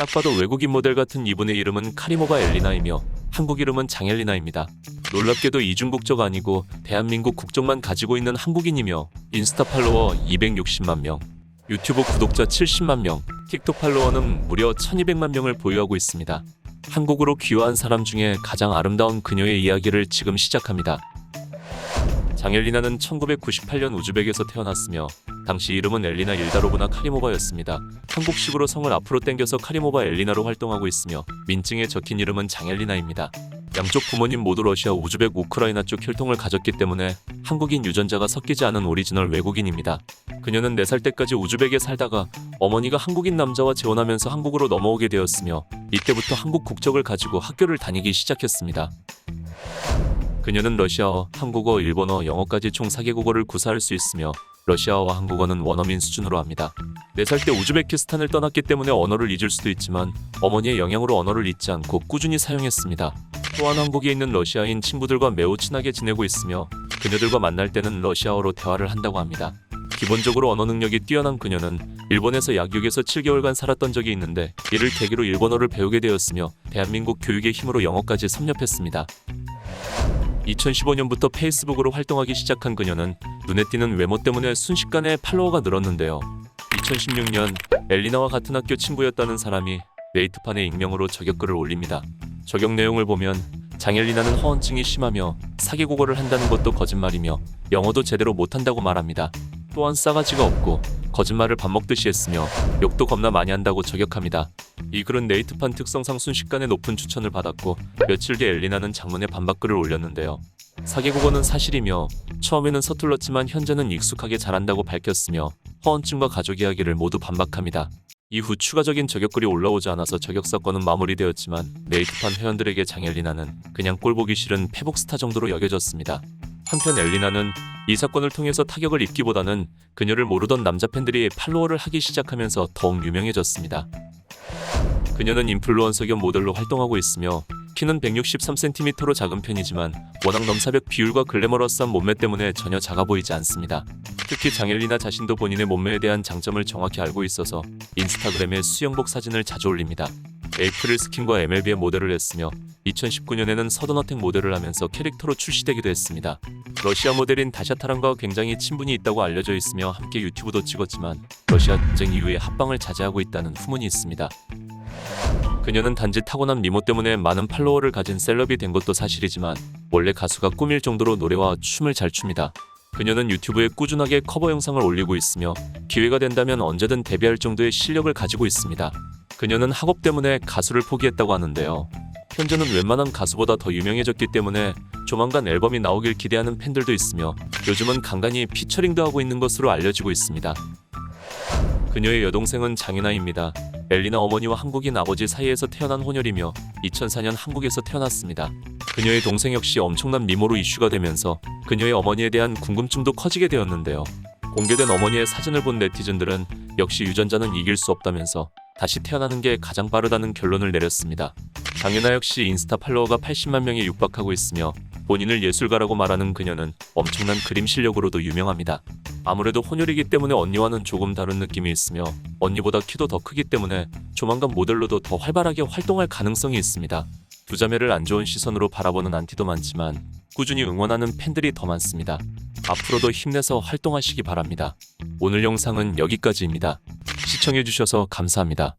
딱 봐도 외국인 모델 같은 이분의 이름은 카리모바 엘리나이며 한국 이름은 장엘리나입니다. 놀랍게도 이중국적 아니고 대한민국 국적만 가지고 있는 한국인이며 인스타 팔로워 260만 명, 유튜브 구독자 70만 명, 틱톡 팔로워는 무려 1200만 명을 보유하고 있습니다. 한국으로 귀화한 사람 중에 가장 아름다운 그녀의 이야기를 지금 시작합니다. 장엘리나는 1998년 우즈벡에서 태어났으며 당시 이름은 엘리나 일다로브나 카리모바였습니다. 한국식으로 성을 앞으로 당겨서 카리모바 엘리나로 활동하고 있으며 민증에 적힌 이름은 장엘리나입니다. 양쪽 부모님 모두 러시아, 우즈벡, 우크라이나 쪽 혈통을 가졌기 때문에 한국인 유전자가 섞이지 않은 오리지널 외국인입니다. 그녀는 4살 때까지 우즈벡에 살다가 어머니가 한국인 남자와 재혼하면서 한국으로 넘어오게 되었으며 이때부터 한국 국적을 가지고 학교를 다니기 시작했습니다. 그녀는 러시아어, 한국어, 일본어, 영어까지 총 4개국어를 구사할 수 있으며 러시아어와 한국어는 원어민 수준으로 합니다. 4살 때 우즈베키스탄을 떠났기 때문에 언어를 잊을 수도 있지만 어머니의 영향으로 언어를 잊지 않고 꾸준히 사용했습니다. 또한 한국에 있는 러시아인 친구들과 매우 친하게 지내고 있으며 그녀들과 만날 때는 러시아어로 대화를 한다고 합니다. 기본적으로 언어 능력이 뛰어난 그녀는 일본에서 약 6에서 7개월간 살았던 적이 있는데 이를 계기로 일본어를 배우게 되었으며 대한민국 교육의 힘으로 영어까지 섭렵했습니다. 2015년부터 페이스북으로 활동하기 시작한 그녀는 눈에 띄는 외모 때문에 순식간에 팔로워가 늘었는데요. 2016년 엘리나와 같은 학교 친구였다는 사람이 네이트판에 익명으로 저격글을 올립니다. 저격 내용을 보면 장엘리나는 허언증이 심하며 사기국어를 한다는 것도 거짓말이며 영어도 제대로 못한다고 말합니다. 또한 싸가지가 없고 거짓말을 밥 먹듯이 했으며 욕도 겁나 많이 한다고 저격합니다. 이 글은 네이트판 특성상 순식간에 높은 추천을 받았고 며칠 뒤 엘리나는 장문의 반박글을 올렸는데요. 사기국어는 사실이며 처음에는 서툴렀지만 현재는 익숙하게 잘한다고 밝혔으며 허언증과 가족 이야기를 모두 반박합니다. 이후 추가적인 저격글이 올라오지 않아서 저격 사건은 마무리되었지만 네이트판 회원들에게 장엘리나는 그냥 꼴보기 싫은 페북 스타 정도로 여겨졌습니다. 한편 엘리나는 이 사건을 통해서 타격을 입기보다는 그녀를 모르던 남자 팬들이 팔로워를 하기 시작하면서 더욱 유명해졌습니다. 그녀는 인플루언서 겸 모델로 활동하고 있으며 키는 163cm로 작은 편이지만 워낙 넘사벽 비율과 글래머러스한 몸매 때문에 전혀 작아 보이지 않습니다. 특히 장엘리나 자신도 본인의 몸매에 대한 장점을 정확히 알고 있어서 인스타그램에 수영복 사진을 자주 올립니다. 에이프릴 스킨과 MLB의 모델을 했으며 2019년에는 서든어택 모델을 하면서 캐릭터로 출시되기도 했습니다. 러시아 모델인 다샤타란과 굉장히 친분이 있다고 알려져 있으며 함께 유튜브도 찍었지만 러시아 전쟁 이후에 합방을 자제하고 있다는 후문이 있습니다. 그녀는 단지 타고난 미모 때문에 많은 팔로워를 가진 셀럽이 된 것도 사실이지만 원래 가수가 꿈일 정도로 노래와 춤을 잘 춥니다. 그녀는 유튜브에 꾸준하게 커버 영상을 올리고 있으며 기회가 된다면 언제든 데뷔할 정도의 실력을 가지고 있습니다. 그녀는 학업 때문에 가수를 포기했다고 하는데요. 현재는 웬만한 가수보다 더 유명해졌기 때문에 조만간 앨범이 나오길 기대하는 팬들도 있으며 요즘은 간간히 피처링도 하고 있는 것으로 알려지고 있습니다. 그녀의 여동생은 장윤아입니다. 엘리나 어머니와 한국인 아버지 사이에서 태어난 혼혈이며 2004년 한국에서 태어났습니다. 그녀의 동생 역시 엄청난 미모로 이슈가 되면서 그녀의 어머니에 대한 궁금증도 커지게 되었는데요. 공개된 어머니의 사진을 본 네티즌들은 역시 유전자는 이길 수 없다면서 다시 태어나는 게 가장 빠르다는 결론을 내렸습니다. 장윤아 역시 인스타 팔로워가 80만 명에 육박하고 있으며 본인을 예술가라고 말하는 그녀는 엄청난 그림 실력으로도 유명합니다. 아무래도 혼혈이기 때문에 언니와는 조금 다른 느낌이 있으며 언니보다 키도 더 크기 때문에 조만간 모델로도 더 활발하게 활동할 가능성이 있습니다. 두 자매를 안 좋은 시선으로 바라보는 안티도 많지만 꾸준히 응원하는 팬들이 더 많습니다. 앞으로도 힘내서 활동하시기 바랍니다. 오늘 영상은 여기까지입니다. 시청해주셔서 감사합니다.